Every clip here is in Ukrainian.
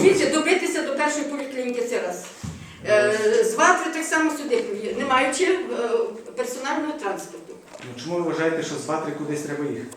звідси добитися до першої поліклініки це раз. Е, З так само сюди, не маючи е, персонального транспорту. Ну, чому ви вважаєте, що з Ватри кудись треба їхати?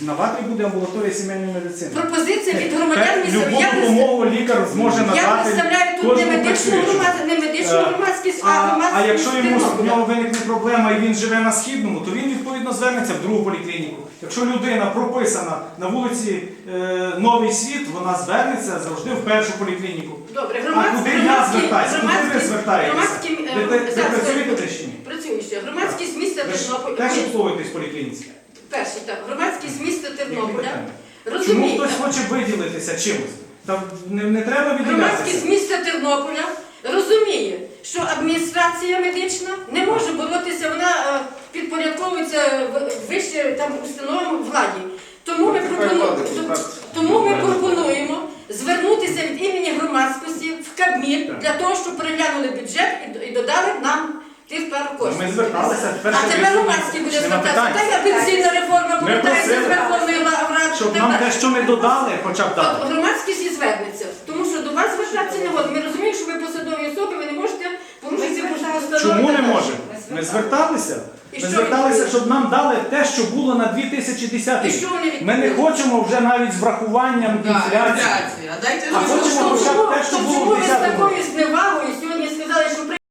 На Ватрі буде амбулаторія сімейної медицини. Пропозиція від громадян місцевих. Любу Я допомогу лікар зможе Я представляю тут не медичну громадськість, не медичну Е, громадськість, а А, а якщо йому в нього виникне проблема і він живе на східному, то він відповідно звернеться в другу поліклініку. Якщо людина прописана на вулиці е, Новий світ, вона звернеться завжди в першу поліклініку. Добре, А куди я звертаюся? Куди ви звертаєтеся? громадські, е, Ви, ви, ви зараз, працюєте чи ні? Працюю ще. Громадськість міста Ви ж Тернополя. теж обслуговуєтесь в поліклініці? Перший, так. Громадськість міста Тернополя. питання? Чому Розумієте? хтось хоче виділитися чимось? Та не, не треба Громадськість виділятися. міста Тернополя розуміє, що адміністрація медична не може боротися, вона е, там установам владі. Тому ми, пропону- т- тому ми пропонуємо звернутися від імені громадськості в Кабмін для того, щоб переглянули бюджет і додали нам тих пару коштів. Ми зверталися, А присутні. громадський буде звертатися. Та я пенсійна реформа повертається з Верховної Ради. Щоб нам те, що не додали, хоча б дати. Громадськість і звернеться, тому що до вас звертатися не годно. Ми розуміємо, що ви посадові особи, ви не можете порушити постанови. Чому не можемо? Ми зверталися. І Ми що зверталися, відповіли? щоб нам дали те, що було на 2010 І рік. що вони Ми не хочемо вже навіть з врахуванням Да, інфляції. інфляція. Дайте А хочемо хоча б те, що було в ви з 10-му? такою зневагою